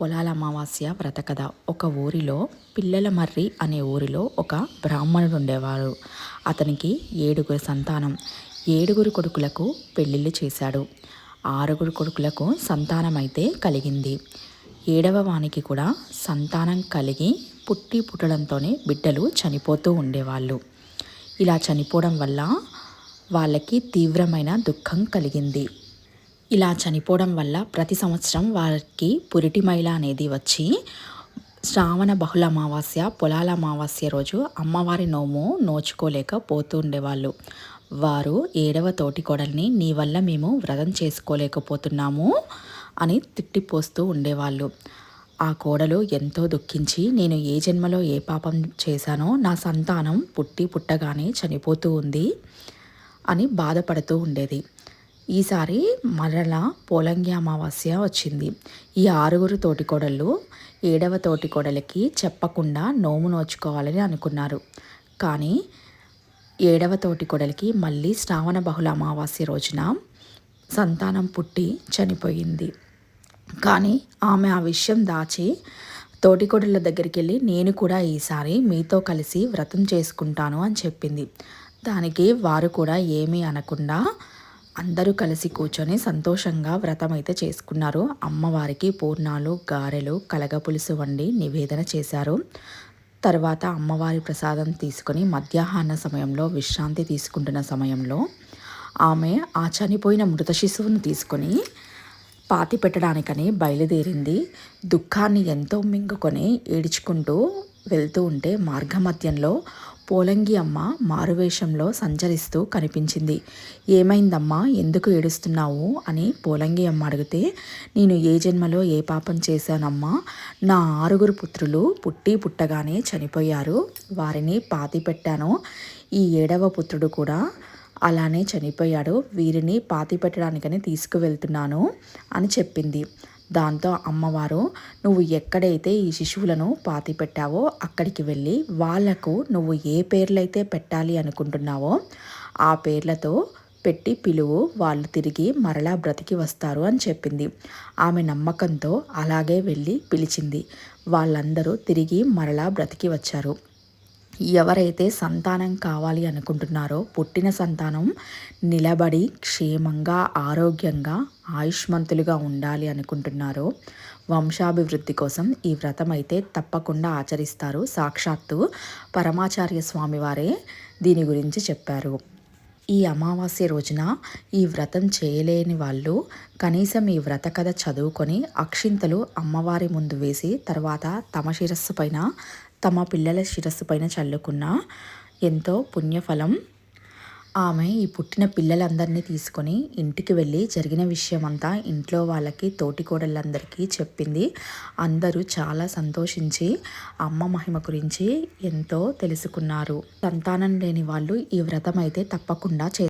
పొలాల అమావాస్య వ్రత కథ. ఒక ఊరిలో పిల్లల మర్రి అనే ఊరిలో ఒక బ్రాహ్మణుడు ఉండేవారు అతనికి ఏడుగురు సంతానం. ఏడుగురు కొడుకులకు పెళ్ళిళ్ళు చేశాడు. ఆరుగురు కొడుకులకు సంతానమైతే కలిగింది. ఏడవ వానికి కూడా సంతానం కలిగి పుట్టి పుట్టడంతోనే బిడ్డలు చనిపోతూ ఉండేవాళ్ళు. ఇలా చనిపోవడం వల్ల వాళ్ళకి తీవ్రమైన దుఃఖం కలిగింది. ఇలా చనిపోవడం వల్ల ప్రతి సంవత్సరం వారికి పురిటి మైల అనేది వచ్చి శ్రావణ బహుళ అమావాస్య పొలాల అమావాస్య రోజు అమ్మవారి నోము నోచుకోలేక పోతూ ఉండేవాళ్ళు. వారు ఏడవ తోటి కోడల్ని నీ వల్ల మేము వ్రతం చేసుకోలేకపోతున్నాము అని తిట్టిపోస్తూ ఉండేవాళ్ళు. ఆ కోడలు ఎంతో దుఃఖించి నేను ఏ జన్మలో ఏ పాపం చేశానో నా సంతానం పుట్టి పుట్టగానే చనిపోతూ ఉంది అని బాధపడుతూ ఉండేది. ఈసారి మరలా పోలంగి అమావాస్య వచ్చింది. ఈ ఆరుగురు తోటికోడళ్ళు ఏడవ తోటికోడలికి చెప్పకుండా నోము నోచుకోవాలని అనుకున్నారు. కానీ ఏడవ తోటికోడలికి మళ్ళీ శ్రావణ బహుళ అమావాస్య రోజున సంతానం పుట్టి చనిపోయింది. కానీ ఆమె ఆ విషయం దాచి తోటికోడళ్ళ దగ్గరికి వెళ్ళి నేను కూడా ఈసారి మీతో కలిసి వ్రతం చేసుకుంటాను అని చెప్పింది. దానికి వారు కూడా ఏమీ అనకుండా అందరూ కలిసి కూర్చొని సంతోషంగా వ్రతం అయితే చేసుకున్నారు. అమ్మవారికి పూర్ణాలు గారెలు కలగపులుసు వండి నివేదన చేశారు. తర్వాత అమ్మవారి ప్రసాదం తీసుకొని మధ్యాహ్న సమయంలో విశ్రాంతి తీసుకుంటున్న సమయంలో ఆమె ఆ చనిపోయిన మృత శిశువును తీసుకొని పాతి పెట్టడానికని బయలుదేరింది. దుఃఖాన్ని ఎంతో మింగుకొని ఏడ్చుకుంటూ వెళ్తూ ఉంటే మార్గమధ్యంలో పోలంగి అమ్మ మారువేషంలో సంచరిస్తూ కనిపించింది. ఏమైందమ్మా? ఎందుకు ఏడుస్తున్నావు? అని పోలంగి అమ్మ అడిగితే నేను ఏ జన్మలో ఏ పాపం చేశానమ్మా? నా ఆరుగురు పుత్రులు పుట్టి పుట్టగానే చనిపోయారు. వారిని పాతి పెట్టాను. ఈ ఏడవ పుత్రుడు కూడా అలానే చనిపోయాడు. వీరిని పాతి పెట్టడానికని తీసుకువెళ్తున్నాను అని చెప్పింది. దాంతో అమ్మవారు నువ్వు ఎక్కడైతే ఈ శిశువులను పాతి పెట్టావో అక్కడికి వెళ్ళి వాళ్ళకు నువ్వు ఏ పేర్లైతే పెట్టాలి అనుకుంటున్నావో ఆ పేర్లతో పెట్టి పిలువు వాళ్ళు తిరిగి మరలా బ్రతికి వస్తారు అని చెప్పింది. ఆమె నమ్మకంతో అలాగే వెళ్ళి పిలిచింది. వాళ్ళందరూ తిరిగి మరలా బ్రతికి వచ్చారు. ఎవరైతే సంతానం కావాలి అనుకుంటున్నారో పుట్టిన సంతానం నిలబడి క్షేమంగా ఆరోగ్యంగా ఆయుష్మంతులుగా ఉండాలి అనుకుంటున్నారో వంశాభివృద్ధి కోసం ఈ వ్రతం అయితే తప్పకుండా ఆచరిస్తారు. సాక్షాత్తు పరమాచార్య స్వామివారే దీని గురించి చెప్పారు. ఈ అమావాస్య రోజున ఈ వ్రతం చేయలేని వాళ్ళు కనీసం ఈ వ్రత కథ చదువుకొని అక్షింతలు అమ్మవారి ముందు వేసి తర్వాత తమ శిరస్సు పైన తమ పిల్లల శిరస్సు పైన చల్లుకున్న ఎంతో పుణ్యఫలం. ఆమె ఈ పుట్టిన పిల్లలందరినీ తీసుకొని ఇంటికి వెళ్ళి జరిగిన విషయం అంతా ఇంట్లో వాళ్ళకి తోటికోడళ్ళందరికీ చెప్పింది. అందరూ చాలా సంతోషించి అమ్మ మహిమ గురించి ఎంతో తెలుసుకున్నారు. సంతానం లేని వాళ్ళు ఈ వ్రతం అయితే తప్పకుండా చే